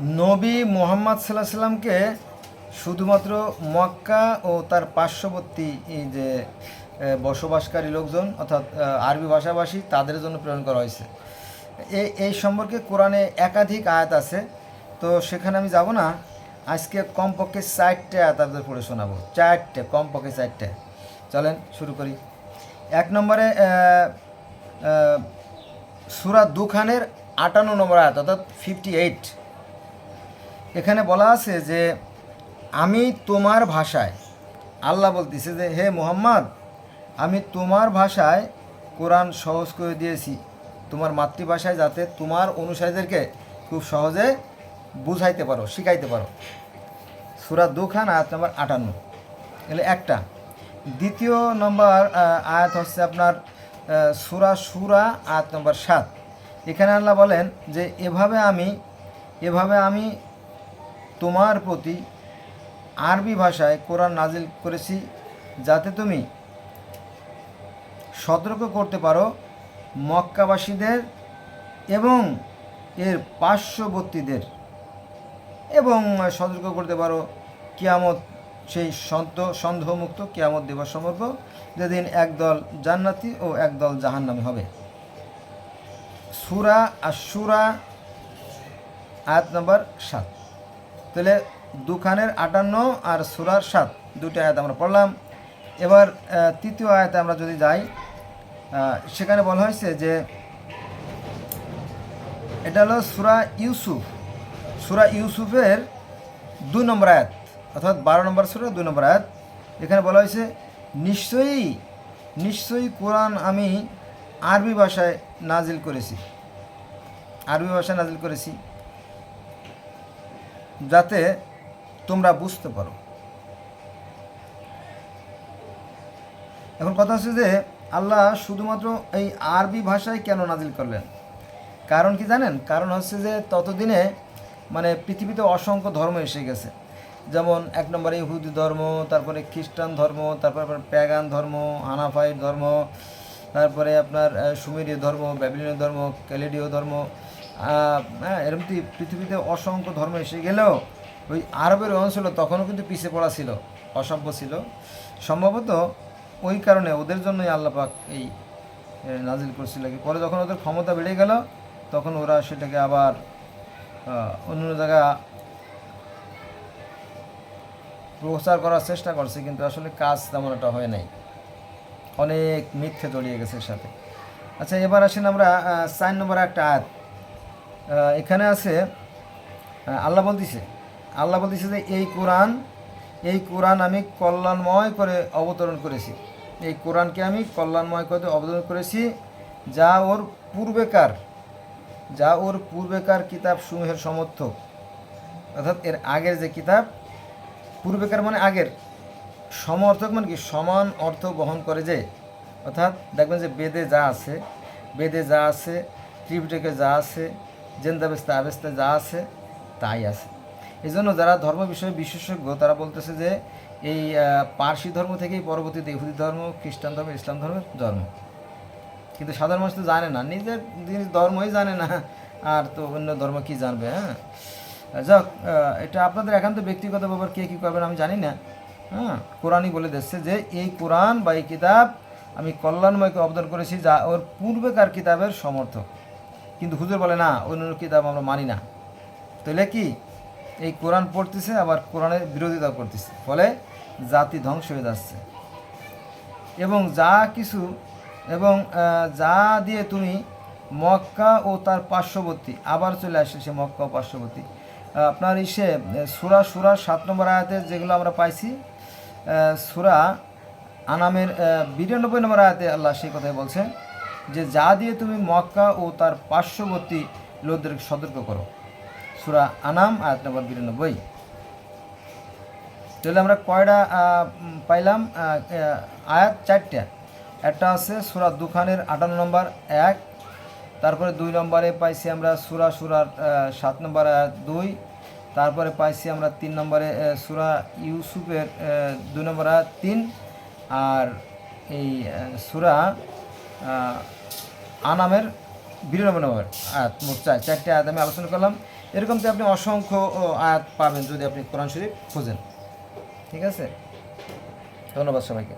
নবী মোহাম্মদ সাল্লাহ সাল্লামকে শুধুমাত্র মক্কা ও তার পার্শ্ববর্তী যে বসবাসকারী লোকজন, অর্থাৎ আরবি ভাষাভাষী, তাদের জন্য প্রেরণ করা হয়েছে। এই এই সম্পর্কে কোরআনে একাধিক আয়াত আছে। তো সেখানে আমি যাব না। আজকে কমপক্ষে চারটে আয়াত আপনাদের পড়ে শোনাবো। চারটে, কমপক্ষে চারটে। চলেন, শুরু করি। এক নম্বরে সুরা দুখানের আটান্ন নম্বর আয়াত, অর্থাৎ ফিফটি এইট এখানে বলা আছে যে, আমি তোমার ভাষায় আল্লাহ বলতেছে যে, হে মোহাম্মদ, আমি তোমার ভাষায় কোরআন সহজ করে দিয়েছি। তোমার মাতৃভাষায় যাতে তোমার অনুসারীদেরকে খুব সহজে বুঝাইতে পারো, শিখাইতে পারো। সুরা দুখান, আয়াত নম্বর আটান্ন। এলে একটা। দ্বিতীয় নম্বর আয়াত হচ্ছে আপনার সুরা সুরা, আয়াত নম্বর সাত। এখানে আল্লাহ বলেন যে, এভাবে আমি এভাবে আমি তোমার প্রতি আরবি ভাষায় কোরআন নাজিল করেছি যাতে তুমি সতর্ক করতে পারো মক্কাবাসীদের এবং এর পার্শ্ববর্তীদের এবং সতর্ক করতে পারো কিয়ামত সেই সন্ত, সন্দেহমুক্ত কিয়ামত দিবস সম্পর্ক যেদিন একদল জান্নাতি ও একদল জাহান্নামী হবে। সুরা আর সুরা আয়াত নম্বর সাত। তাহলে দুখানের আটান্ন আর সুরার সাত দুটো আয়াত আমরা পড়লাম। এবার তৃতীয় আয়াতে আমরা যদি যাই সেখানে বলা হয়েছে যে এটা হলো সুরা ইউসুফ। সুরা ইউসুফের দুই নম্বর আয়াত, অর্থাৎ বারো নম্বর সুরা, দুই নম্বর আয়াত। এখানে বলা হয়েছে, নিশ্চয়ই নিশ্চয়ই কোরআন আমি আরবি ভাষায় নাজিল করেছি। আরবি ভাষায় নাজিল করেছি। যাতে তোমরা বুঝতে পারো। এখন কথা হচ্ছে যে, আল্লাহ শুধুমাত্র এই আরবি ভাষায় কেন নাজিল করলেন? কারণ কি জানেন? কারণ হচ্ছে যে, ততদিনে মানে পৃথিবীতে অসংখ্য ধর্ম এসে গেছে। যেমন এক নম্বরে ইহুদি ধর্ম, তারপরে খ্রিস্টান ধর্ম, তারপরে আপনার প্যাগান ধর্ম হানাফাইট ধর্ম, তারপরে আপনার সুমেরীয় ধর্ম ব্যাবিলীয় ধর্ম, ক্যালেডীয় ধর্ম হ্যাঁ এরকম কি পৃথিবীতে অসংখ্য ধর্ম এসে গেলেও ওই আরবের অঞ্চল তখনও কিন্তু পিছিয়ে পড়া ছিল, অসভ্য ছিল। সম্ভবত ওই কারণে ওদের জন্যই আল্লাপাক এই নাজিল করছিল কি, পরে যখন ওদের ক্ষমতা বেড়ে গেল, তখন ওরা সেটাকে আবার অন্য জায়গা প্রচার করার চেষ্টা করছে, কিন্তু আসলে কাজ তেমন একটা হয় নাই। অনেক মিথ্যে জড়িয়ে গেছে সাথে। আচ্ছা এবার আসেন আমরা চার নম্বর একটা আয়াত। এখানে আছে আল্লাহ বলতেছে আল্লাহ বলতেছে যে এই কোরআন এই কোরআন আমি কল্যাণময় করে অবতরণ করেছি। এই কোরআনকে আমি কল্যাণময় করে অবতরণ করেছি, যা ওর পূর্বেকার, যা ওর পূর্বেকার কিতাব সমূহের সমর্থক। অর্থাৎ এর আগের যে কিতাব, পূর্বেকার মানে আগের, সমর্থক মানে কি? সমান অর্থ বহন করে যে। অর্থাৎ দেখবেন যে বেদে যা আছে, বেদে যা আছে, ত্রিপিটকে যা আছে জেন্দাবেস্তা আবেস্তা যা আছে, তাই আছে। এই জন্য যারা ধর্ম বিষয়ে বিশেষজ্ঞ, তারা বলতেছে যে এই পার্সি ধর্ম থেকেই পরবর্তীতে ইহুদি ধর্ম, খ্রিস্টান ধর্ম, ইসলাম ধর্মের জন্ম। কিন্তু সাধারণ মানুষ তো জানে না, নিজের জিনিস ধর্মই জানে না, আর তো অন্য ধর্ম কি জানবে হ্যাঁ? যাক এটা আপনাদের একান্ত ব্যক্তিগত ব্যাপার, কে কী করবেন আমি জানি না হ্যাঁ? কোরআনই বলে দিচ্ছে যে এই কোরআন বা এই কিতাব আমি কল্যাণময়কে অবদান করেছি, যা ওর পূর্বেকার কিতাবের সমর্থক। কিন্তু হুজুর বলে, না, অন্য কিতাব আমরা মানি না। তাহলে কি? এই কোরআন পড়তেছে, আবার কোরআনের বিরোধিতা করতেছে। ফলে জাতি ধ্বংস হয়ে যাচ্ছে। এবং যা কিছু, এবং যা দিয়ে তুমি মক্কা ও তার পার্শ্ববর্তী আবার চলে আসে সে মক্কা ও পার্শ্ববর্তী। আপনার ইসে সুরা সুরা সাত নম্বর আয়াতে যেগুলো আমরা পাইছি সুরা আনামের বিরানব্বই নম্বর আয়াতে আল্লাহ সেই কথাই বলছেন যে যা দিয়ে তুমি মক্কা ও তার পার্শ্ববর্তী লোকদেরকে সতর্ক করো। সুরা আনাম, আয়াত নম্বর বিরানব্বই। তাহলে আমরা কয়টা পাইলাম? আয়াত চারটা। একটা আছে সুরা দুখানের আটান্ন নম্বর, এক। তারপরে দুই নম্বরে পাইছি আমরা সুরা সুরার সাত নম্বর আয়াত দুই। তারপরে পাইছি আমরা তিন নম্বরে সুরা ইউসুফের দুই নম্বর আয়াত তিন। আর এই সুরা আনামের বিরানব্বই নম্বর আয়াত মোট চার চারটে আয়াত আমি আলোচনা করলাম। এরকম তো আপনি অসংখ্য আয়াত পাবেন যদি আপনি কোরআন শরীফ খোঁজেন। ঠিক আছে? ধন্যবাদ সবাইকে।